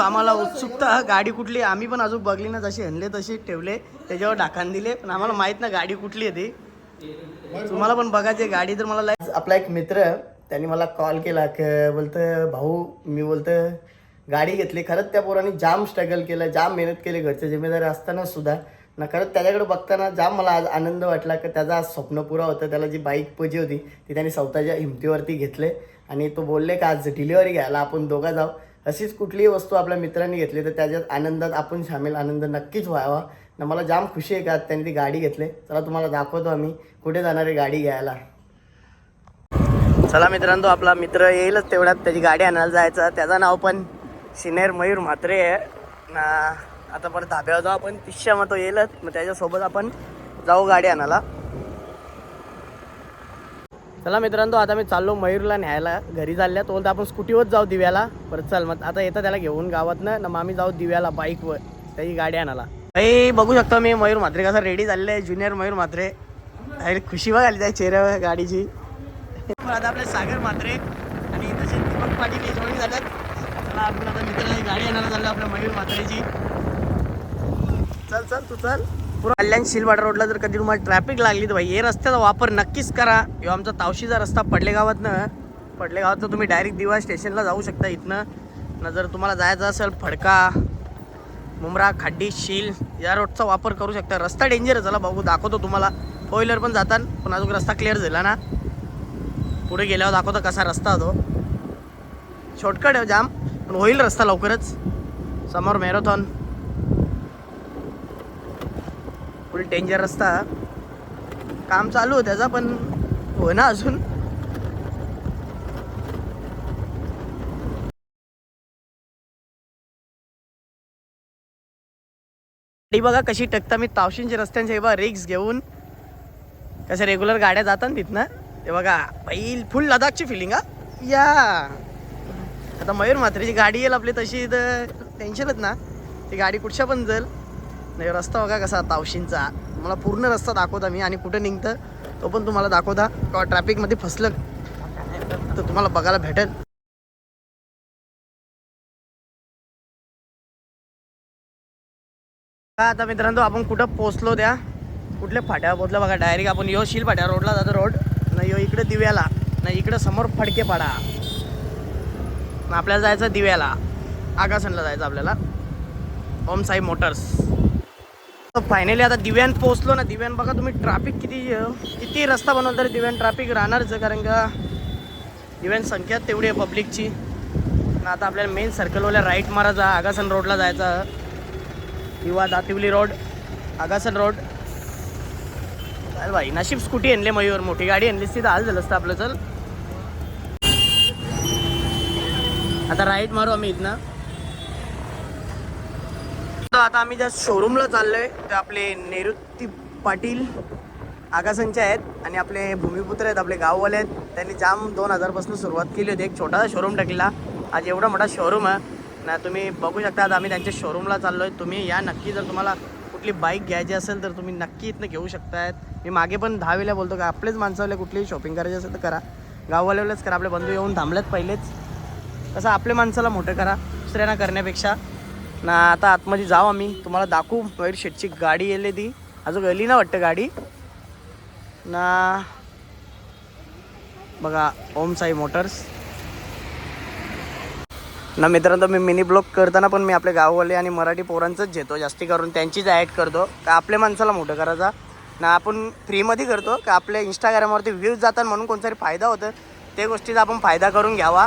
आम्हाला उत्सुकता गाडी कुठली आम्ही पण अजून बघली ना जशी हनले तसे ठेवले त्याच्यावर डाकान दिले. पण आम्हाला माहीत ना गाडी कुठली आहे ती. तुम्हाला पण बघायची आहे गाडी तर मला लाईक आपला एक मित्र त्यांनी मला कॉल केला बोलतं भाऊ मी बोलतं गाडी घेतली. खरंच त्या पोरांनी जाम स्ट्रगल केलं जाम मेहनत केली घरचे जिम्मेदारी असताना सुद्धा. ना खरंच त्याच्याकडे बघताना जाम मला आज आनंद वाटला की त्याचा आज स्वप्न पुरा होतं. त्याला जी बाईक पजी होती ती त्यांनी स्वतःच्या हिमतीवरती घेतले. आणि तो बोलले का आज डिलिव्हरी घ्यायला आपण दोघा जाऊ. अशीच कुठलीही वस्तू आपल्या मित्रांनी घेतली तर त्याच्यात आनंदात आपण सामील आनंद नक्कीच व्हावा. ना मला जाम खुशी आहे का त्यांनी ती गाडी घेतली. चला तुम्हाला दाखवतो आम्ही कुठे जाणार आहे गाडी घ्यायला. चला मित्रांनो आपला मित्र येईलच तेवढ्यात. त्याची गाडी आणायला जायचं. त्याचं नाव पण सिनेर मयूर म्हात्रे आहे. ना आता परत धाब्यावर जाऊ आपण. तिशा मग तो येईलच. मग त्याच्यासोबत आपण जाऊ गाडी आणायला. चला मित्रांनो आता मी चाललो मयूरला न्यायला. घरी चालल्या तो आपण स्कूटीवर जाऊ दिव्याला. परत चल मग आता येतं त्याला घेऊन गावात ना मग आम्ही जाऊ दिव्याला बाईकवर त्याची गाडी आणायला. काही बघू शकतो मी मयूर म्हात्रे कसा रेडी झालेला आहे. ज्युनियर मयूर म्हात्रे. अरे खुशी बघाली त्या चेहऱ्यावर गाडीची. आता आपले सागर म्हात्रे आणि तसे दीपक पाटील हे जोडी झाल्यात चला आपण आता मित्राची गाडी आणायला चाललो आपल्या मयूर म्हात्रेची. चल चल तू चल. कल्याण शिलवाडा रोडला जर कधी तुम्हाला ट्रॅफिक लागली तर भाई हे रस्त्याचा वापर नक्कीच करा. किंवा आमचा तावशीचा रस्ता पडले गावातनं पडले गावात तुम्ही डायरेक्ट दिवा स्टेशनला जाऊ शकता इथनं. ना जर तुम्हाला जायचं असेल फडका मुंब्रा खड्डी शील या रोडचा वापर करू शकता. रस्ता डेंजर झाला बघू दाखवतो तुम्हाला. फोर व्हीलर पण जातात पण अजून रस्ता क्लिअर झाला ना. पुढे गेल्यावर दाखवतो कसा रस्ता तो शॉर्टकट आहे हो जाम पण होईल रस्ता लवकरच. समोर मॅरेथॉन फुल डेंजर रस्ता. काम चालू हो त्याचा पण हो ना अजून बघा कशी टकता मी तावशींच्या रस्त्यांचे. बघा रिक्स घेऊन. कशा रेग्युलर गाड्या जातात तिथनं. ते बघा पहिल फुल लडाखची फिलिंग हा. या. आता मयूर म्हात्रेची गाडी येईल आपली तशी तर टेन्शनच ना. ती गाडी कुठच्या पण जाईल नाही रस्ता बघा कसा तावशींचा. मला पूर्ण रस्ता दाखवता मी आणि कुठं निघतं तो पण तुम्हाला दाखवता. किंवा ट्रॅफिकमध्ये फसलं तर तुम्हाला बघायला भेटेल. आता मित्रांनो आपण कुठं पोचलो त्या? कुठल्या फाट्यावर पोचलो बघा डायरेक्ट आपण यो शील फाट्या रोडला जातो रोड. नाही यो इकडे दिव्याला. नाही इकडे समोर फडके पाडा. आपल्याला जायचं दिव्याला. आकाशनला जायचं आपल्याला. ओम साई मोटर्स. फायनली आता दिव्यान पोहोचलो ना. दिव्यान बघा तुम्ही ट्रॅफिक किती किती रस्ता बनवला तरी दिव्यान ट्रॅफिक राहणारच कारण का दिव्यान संख्या तेवढी आहे पब्लिकची ना आता आपल्याला मेन सर्कलवाल्या राईट मारायचा आगासन रोडला जायचा. किंवा दातिवली रोड आगासन रोड चाल भाई नशीब स्कूटी आणले मयूर मोठी गाडी आणलीस ती तर हाल झालं असतं आपलं चल. आता राईट मारू आम्ही इथनं. तर आता आम्ही ज्या शोरूमला चाललोय ते आपले निवृत्ती पाटील आकाशांचे आहेत आणि आपले भूमिपुत्र आहेत आपले गाववाले आहेत. त्यांनी जाम दोन हजारपासून सुरुवात केली होती एक छोटासा शोरूम टाकला. आज एवढा मोठा शोरूम आहे. ना तुम्ही बघू शकता आता आम्ही त्यांच्या शोरूमला चाललो आहे तुम्ही या नक्की जर तुम्हाला कुठली बाईक घ्यायची असेल तर तुम्ही नक्की इथनं घेऊ शकतायत. मी मागे पण दहावीला बोलतो का आपलेच माणसावले कुठलीही शॉपिंग करायची असेल तर करा. गाववाल्यावरच करा आपले बंधू येऊन थांबलेत पहिलेच. कसं आपल्या माणसाला मोठं करा दुसऱ्यांना करण्यापेक्षा. ना आता आतमध्ये जाऊ आम्ही. तुम्हाला दाखवू. मयूर शेटची गाडी येले ती. अजून गेली ना वाटतं गाडी? ना. बघा ओम साई मोटर्स. ना मित्रांनो मी मिनी ब्लॉग करताना पण मी आपले गाववाले आणि मराठी पोरांचंच घेतो. जास्ती करून त्यांचीच ॲड करतो. का आपल्या माणसाला मोठं करायचा? ना आपण फ्रीमध्ये करतो. का आपल्या इंस्टाग्रामवरती व्ह्यूज जातात म्हणून कोणतरी फायदा होतं? ते गोष्टीचा आपण फायदा करून घ्यावा.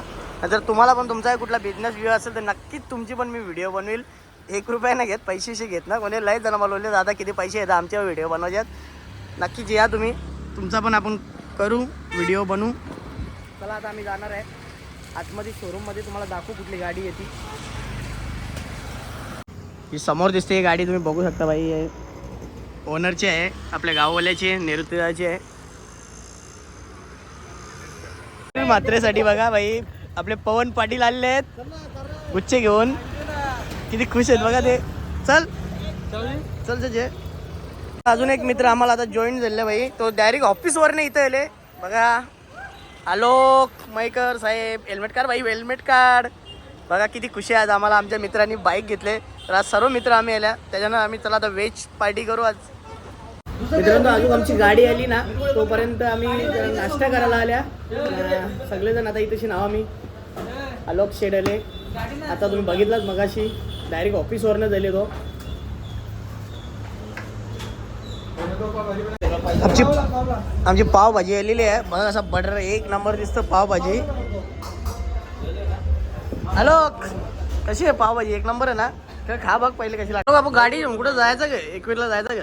जर तुम्हाला पण तुमचा कुठला बिझनेस व्ह्यू असेल तर नक्कीच तुमची पण मी व्हिडिओ बनवेल. एक रुपया नाही घेत पैसेशी घेत ना कोणी लय जण बोलवले दादा किती पैसे येतात आमच्या व्हिडिओ बनवायच्यात. नक्कीच या तुम्ही. तुमचा पण आपण करू व्हिडिओ बनवू. चला आता आम्ही जाणार आहे. आतमध्ये शोरूममध्ये तुम्हाला दाखवू कुठली गाडी येते ही समोर दिसते ही गाडी तुम्ही बघू शकता बाई. ओनरची आहे आपल्या गाववाल्याची आहे नैऋत्याची आहे. मात्रेसाठी बघा बाई. आपले पवन पाटील आलेले आहेत. गुच्छे घेऊन. किती खुश आहेत बघा ते. चल. चल जे अजून एक मित्र आम्हाला आता जॉईन झाले भाई. तो डायरेक्ट ऑफिसवर नाही इथं आले. बघा. आलोक मैकर साहेब. हेल्मेट काढ भाई हेल्मेट काढ. बघा किती खुशी आज आम्हाला. आमच्या मित्रांनी बाईक घेतले. तर आज सर्व मित्र आम्ही आल्या. त्याच्यानं आम्ही चला आता वेज पार्टी करू आज. मित्रांनो अजून आमची गाडी आली ना तोपर्यंत आम्ही नाश्ता करायला आल्या. सगळेजण आता इथेशी नाव आम्ही. आलोक शेडले. आता तुम्ही बघितलाच मगाशी डायरेक्ट ऑफिसवरनं झाले तो. आमची आमची पावभाजी आलेली आहे. बघा असा बटर एक नंबर दिसतं पावभाजी. हॅलो कशी आहे पावभाजी? एक नंबर आहे ना? तर खा बघ पहिले कशी लागतो. बाबू गाडी कुठं जायचं ग? एकवीरला जायचं ग?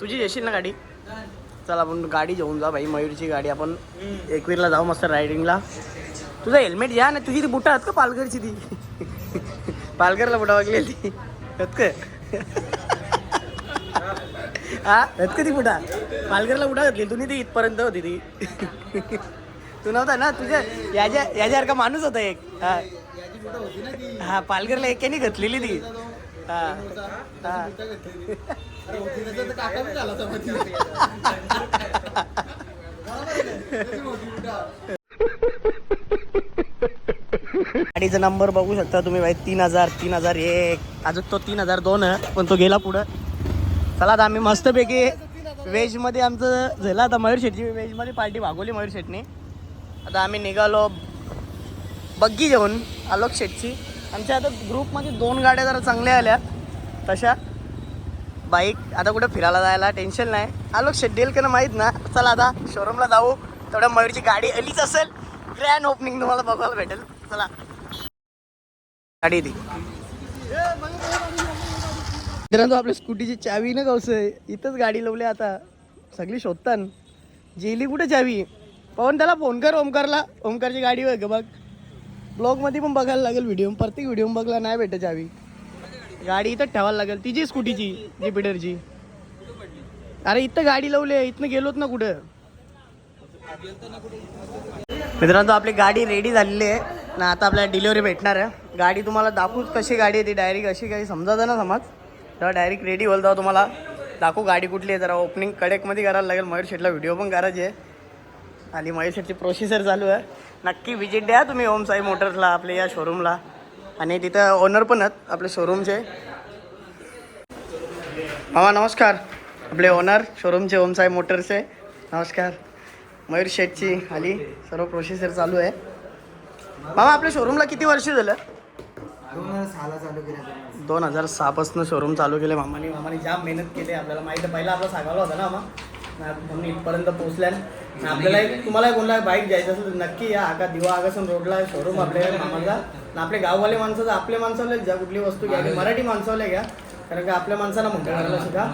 तुझी येशील ना गाडी? चला आपण गाडी घेऊन जा भाई मयूरची गाडी. आपण एकवीरला जाऊ मस्त रायडिंगला तुझं हेल्मेट घ्या ना तुझी ती बुटा आहेत का पालघरची ती? पालघरला बुटा वागलेली. ती आहेत का? हा? आहेत का ती बुटा? पालघरला बुटा घातली. तुम्ही ती इथपर्यंत होती ती. तू नव्हता ना? तुझ्या याच्या याच्यासारखा माणूस होता एक. हा. हा पालघरला एकाने घातलेली ती. हा. हा. गाडीचा नंबर बघू शकता तुम्ही भाई तीन हजार तीन हजार एक. अजून तो तीन हजार दोन आहे पण तो गेला पुढं. चला आता आम्ही मस्तपैकी व्हेजमध्ये आमचं झालं आता मयूर शेटची व्हेजमध्ये पार्टी भागवली मयूर शेटने आता आम्ही निघालो बग्गी घेऊन आलोक शेटची आमच्या आता ग्रुपमध्ये दोन गाड्या जरा चांगल्या आल्या. तशा. बाईक आता कुठं फिरायला जायला टेन्शन नाही. आलो शेड्यूल करणं माहीत ना. चला आता शोरूमला जाऊ. तेवढ्या मयूरची गाडी आलीच असेल. ग्रँड ओपनिंग तुम्हाला बघायला भेटेल. चला. गाडी ती मित्रांनो आपल्या स्कूटीची चावी ना कौस इथंच गाडी लावली आता. सगळी शोधतान. जेली कुठे चावी? पवन त्याला फोन कर ओमकारला. ओमकारची गाडी बघ बघ. ब्लॉगमध्ये पण बघायला लागेल व्हिडिओ प्रत्येक व्हिडिओ बघला नाही भेटत चावी. गाडी इथं ठेवायला लागेल. तिची स्कूटीची ज्युपिटरची अरे इथं गाडी लावली आहे. इथनं गेलोत ना कुठं? मित्रांनो आपली गाडी रेडी झालेली आहे. ना आता आपल्याला डिलिव्हरी भेटणार आहे. गाडी तुम्हाला दाखवूच कशी गाडी आहे ती डायरेक्ट अशी काही समजायचं ना समज? तेव्हा डायरेक्ट रेडी होईल तेव्हा तुम्हाला दाखवू गाडी कुठली आहे. जरा ओपनिंग कडेकमध्ये करायला लागेल. मयूर शेटला व्हिडिओ पण करायची आहे. आणि मयूर शेटची प्रोसेसर चालू आहे. नक्की व्हिजिट द्या तुम्ही ओम साई मोटर्सला आपल्या या शोरूमला आणि तिथं ओनर पण आहेत आपले शोरूमचे मामा नमस्कार. आपले ओनर शोरूमचे ओम मोटर्सचे. नमस्कार. मयूर शेटची आली. सर्व प्रोसेसर चालू आहे. मामा आपल्या शोरूमला किती वर्ष झालं? दोन हजार सहापासून शोरूम चालू केले मामाने. मामाने जाम मेहनत केली आपल्याला माहिती पहिला आपला सांगायला होता ना मामा? म्हणून इथपर्यंत पोहोचल्या आपल्याला तुम्हाला कोणला बाईक घ्यायचं असेल तर नक्की या. आका दिवा आगासन रोडला शोरूम आपल्या मामाचा. आपले गाववाले माणसाचं आपल्या माणसाला ज्या कुठली वस्तू घ्या. मराठी माणसाला घ्या. कारण का आपल्या माणसाला म्हणतो करायला सुद्धा.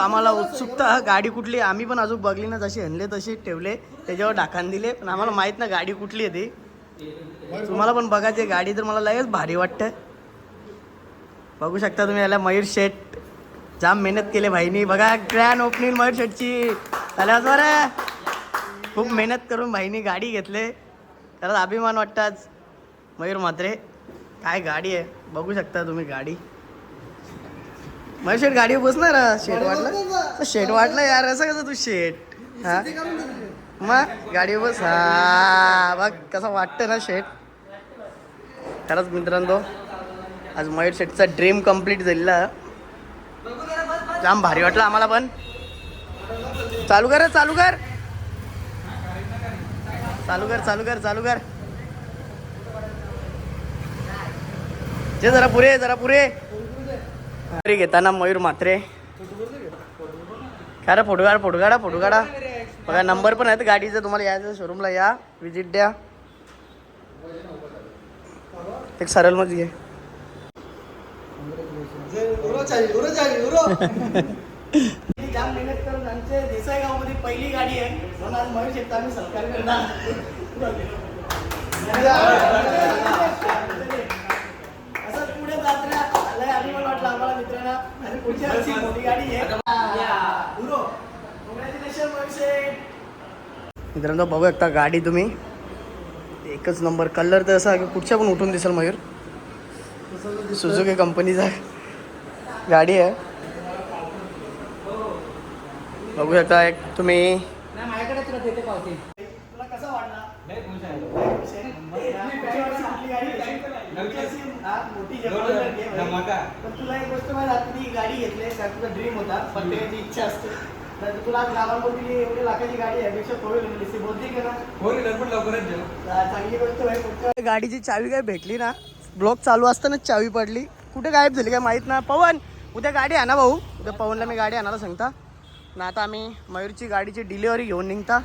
आम्हाला उत्सुकता गाडी कुठली आहे. आम्ही पण अजून बघली ना जशी हनले तशी ठेवले. त्याच्यावर डाखान दिले. पण आम्हाला माहीत ना गाडी कुठली आहे ती. तुम्हाला पण बघायची गाडी तर मला लगेच भारी वाटतं बघू शकता तुम्ही याला मयूर शेठ. जाम मेहनत केले भाईनी. बघा ग्रँड ओपनिंग मयूर शेटची. त्याला बरं खूप मेहनत करून भाईनी गाडी घेतले. त्याला अभिमान वाटतं आज. मयूर म्हात्रे काय गाडी आहे? बघू शकता तुम्ही गाडी. मयूर शेट बसणार हा? शेट वाटलं? शेट वाटलं यार असं कसं तू शेट? हा? मग गाडीवर बस. हा बघ कसं वाटतं ना शेट. खरंच मित्रांनो आज मयूर शेटचा ड्रीम कंप्लीट झालेला. जाम भारी वाटलं आम्हाला पण. चालू कर चालू कर. चालू कर चालू कर चालू कर. जे जरा पुरे जरा पुरे. घरी घेताना मयूर मात्रे काय रे फोटो काढा फोटो काढा फोटो काढा बघा नंबर पण आहेत गाडीचं तुम्हाला यायचं शोरूमला या. विजिट द्या. एक सरळमध्ये घे मेहनत करून आमच्या देसाई गावामध्ये पहिली गाडी आहे. म्हणून आज शेटचा आम्ही सत्कार करणार. असंच पुढे जात राहा लय अभिमान वाटला आम्हाला मित्रांना. आणि पुढच्या वर्षी मोठी गाडी आहे. गुरु. मित्रांनो बघू शकता गाडी तुम्ही. एकच नंबर कलर तर असा की कुठच्या पण उठून दिसेल मयूर. सुझुकी कंपनीचा गाडी आहे. बघू शकता एक तुम्ही तुला कसा वाटला आपली गाडी कशी? मोठी असेल, मोठी जबरदस्त घे भाई. पण तुला एक गोष्ट माहिती आहे, तू गाडी घेतली का तुझा ड्रीम होता प्रत्येकाची इच्छा असते तर तुला आज गावामध्ये एवढी लाखाची गाडी आहे. पेक्षा फोर व्हीलर बोलते का ना चांगली गोष्ट आहे पुढच्या गाडीची चावी काय भेटली ना? ब्लॉक चालू असतानाच चावी पडली. कुठे गायब झाली काय माहीत ना? पवन! उद्या गाडी आणा भाऊ. उद्या पवनला मी गाडी आणायला सांगता. ना आता आम्ही मयूरची गाडीची डिलिव्हरी घेऊन निघता.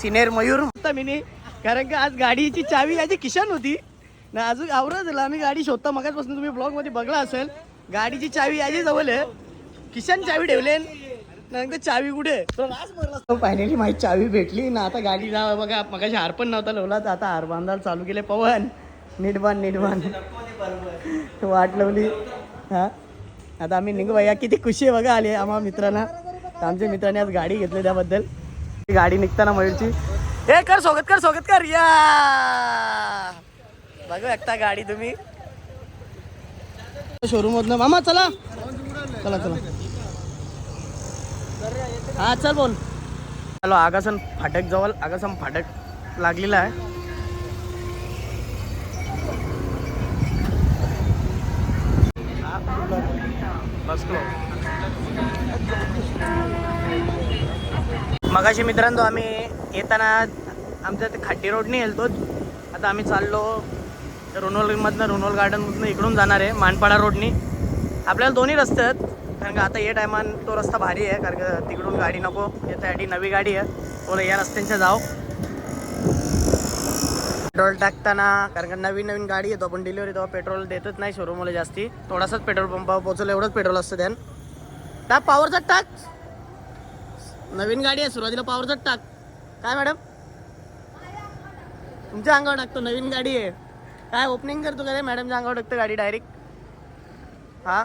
सिनेर मयूर. म्हणता मी कारण की आज गाडीची चावी याची किशान होती. ना अजून आवरत झालं आम्ही गाडी शोधता. मगाचपासून तुम्ही ब्लॉगमध्ये बघला असेल. गाडीची चावी याची जवळ आहे. किशान चावी ठेवले. नंतर चावी कुठे? फायनली माझी चावी भेटली. ना आता गाडी जा. बघा मगाशी हार पण नव्हता लावला. तर आता हार बांधायला चालू केले पवन. नीट बांध नीट बांध वाट लावली. हा? आता आम्ही निघू भैया किती खुशी आहे बघा आली आम्हा मित्रांना. आमच्या मित्राने आज गाडी घेतली त्याबद्दल. ती गाडी निघताना मयूरची. हे कर स्वागत कर स्वागत कर. या! बघू एकता गाडी तुम्ही. शोरूम मधनं मामा चला. चला चला. हा चल बोल. हॅलो आगासन फाटक जवळ आगासन फाटक लागलेला आहे. मगाशी मित्रांनो आम्ही येताना आमच्या ते खाड्डी रोडने येलतो आता आम्ही चाललो रुनोलमधनं रुनोल गार्डनमधनं इकडून जाणार आहे मानपाडा रोडनी. आपल्याला दोन्ही रस्ते आहेत कारण का आता या टायमान तो रस्ता भारी आहे कारण का तिकडून गाडी नको याच्यासाठी नवी गाडी आहे. बोला या रस्त्यांच्या जाव. पेट्रोल टाकताना कारण का नवीन नवीन गाडी येतो आपण डिलिव्हरी तेव्हा पेट्रोल देतच नाही शोरूमला जास्ती. थोडासाच पेट्रोल पंपावर पोचवलं एवढंच पेट्रोल असतं त्यान. टाक पॉवरचा टाक. नवीन गाडी आहे सुरुवातीला पॉवरचा टाक. काय मॅडम तुमच्या अंगावर टाकतो नवीन गाडी आहे. काय ओपनिंग करतो का रे? मॅडमच्या अंगावर टाकतो गाडी डायरेक्ट हा?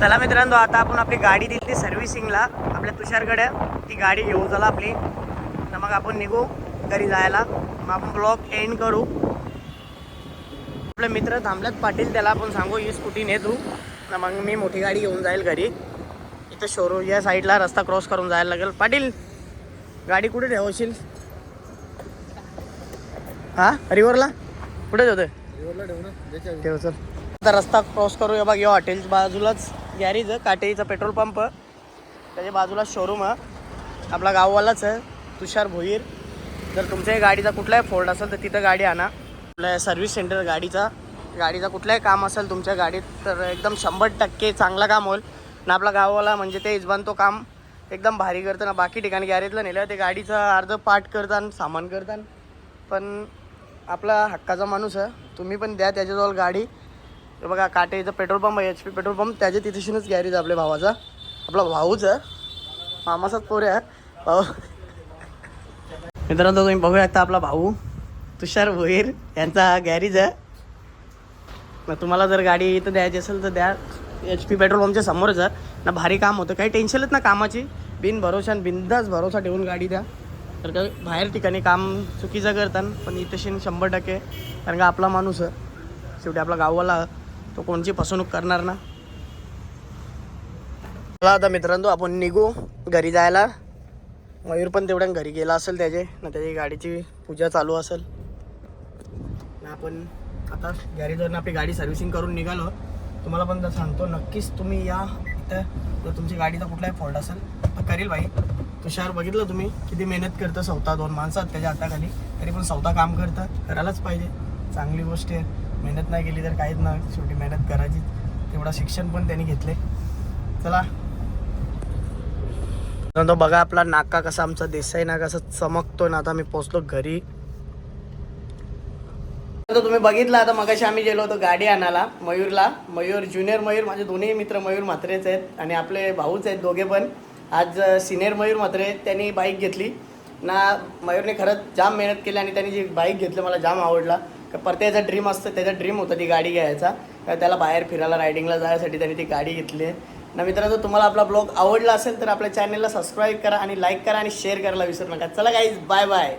चला मित्रांनो आता आपण आपली गाडी दिली सर्व्हिसिंगला आपल्या तुषारकडे ती गाडी घेऊन चला आपली. तर मग आपण निघू घरी जायला. मग आपण ब्लॉग एंड करू. आपले मित्र थांबल्यात पाटील त्याला आपण सांगू ही स्कूटी ने तू. ना मग मी मोठी गाडी घेऊन जाईल घरी. इथं शोरूम या साईडला रस्ता क्रॉस करून जायला लागेल. पाटील गाडी कुठे ठेवशील? हा? रिव्हरला कुठे ठेवतोय? ठेव चल. आता रस्ता क्रॉस करूया बघ या हॉटेल बाजूलाच गॅरेज आहे काटेचा पेट्रोल पंप त्याच्या बाजूला शोरूम आहे. आपला गाववालाच आहे तुषार भोईर. जर तुमच्याही गाडीचा कुठलाही फोल्ड असेल तर तिथं गाडी आणा. आपल्या सर्व्हिस सेंटर गाडीचा. गाडीचा कुठलाही काम असेल तुमच्या गाडीत तर एकदम शंभर टक्के चांगलं काम होईल. ना आपला गाववाला म्हणजे ते इजबान तो काम. एकदम भारी करतं ना बाकी ठिकाणी गॅरेजला नेलं ते गाडीचं अर्ध पाठ करतान सामान करतान. पण आपला हक्काचा माणूस आहे. तुम्ही पण द्या त्याच्याजवळ गाडी. बघा बघा काटेचं पेट्रोल पंप आहे एच पी पेट्रोल पंप. त्याच्या तिथेशीनच गॅरेज आहे आपल्या भावाचा. आपला भाऊच आहे. मामाचाच पोरे आहे. भाऊ. मित्रांनो तुम्ही बघू शकता आपला भाऊ. तुषार भोईर यांचा गॅरेज आहे. मग तुम्हाला जर गाडी इथं द्यायची असेल तर द्या. एच पी पेट्रोल पंपच्या समोरच आहे ना भारी काम होतं. काही टेन्शनच ना कामाची. बिन भरोशा बिंदास भरोसा ठेवून गाडी द्या. तर का बाहेर ठिकाणी काम चुकीचं करतात पण इथेशी शंभर टक्के. कारण का आपला माणूस आहे. शेवटी आपला गाववाला तो कोणची फसवणूक करणार ना? चला आता मित्रांनो आपण निघू घरी जायला. मयूर पण तेवढ्या घरी गेला असेल त्याचे. ना त्याची गाडीची पूजा चालू असेल. ना आपण आता गॅरेजवरून आपली गाडी सर्व्हिसिंग करून निघालो. तुम्हाला पण जर सांगतो नक्कीच तुम्ही या इथं. जर तुमची गाडीचा कुठलाही फॉल्ट असेल तर करील बाई तुषार बघितलं तुम्ही किती मेहनत करतं सवता दोन माणसं आहेत त्याच्या हाताखाली. तरी पण सवता काम करतं करायलाच पाहिजे. चांगली गोष्ट आहे. मेहनत नाही केली तर काहीच ना शेवटी मेहनत करायची. तेवढा शिक्षण पण त्यांनी घेतले. चला. तो बघा आपला नाका कसा आमचा देसाई नाका कसा चमकतो ना आता मी पोचलो घरी. आता तुम्ही बघितलं आता मगाशी आम्ही गेलो होतो गाडी आणायला मयूरला. मयूर ज्युनियर मयूर माझे दोन्ही मित्र मयूर म्हात्रेच आहेत आणि आपले भाऊच आहेत दोघे पण. आज सिनियर मयूर म्हात्रे त्यांनी बाईक घेतली. ना मयूरने खरंच जाम मेहनत केली आणि त्यांनी जी बाईक घेतली मला जाम आवडला. का प्रत्येकाचा ड्रीम असतं त्याचा ड्रीम होता ती गाडी घ्यायचा. का त्याला बाहेर फिरायला रायडिंगला जाण्यासाठी त्यांनी ती गाडी घेतली आहे. ना मित्रांनो तुम्हाला आपला ब्लॉग आवडला असेल तर आपल्या चॅनलला सबस्क्राईब करा आणि लाईक करा आणि शेअर करायला विसरू नका. चला गाईज बाय बाय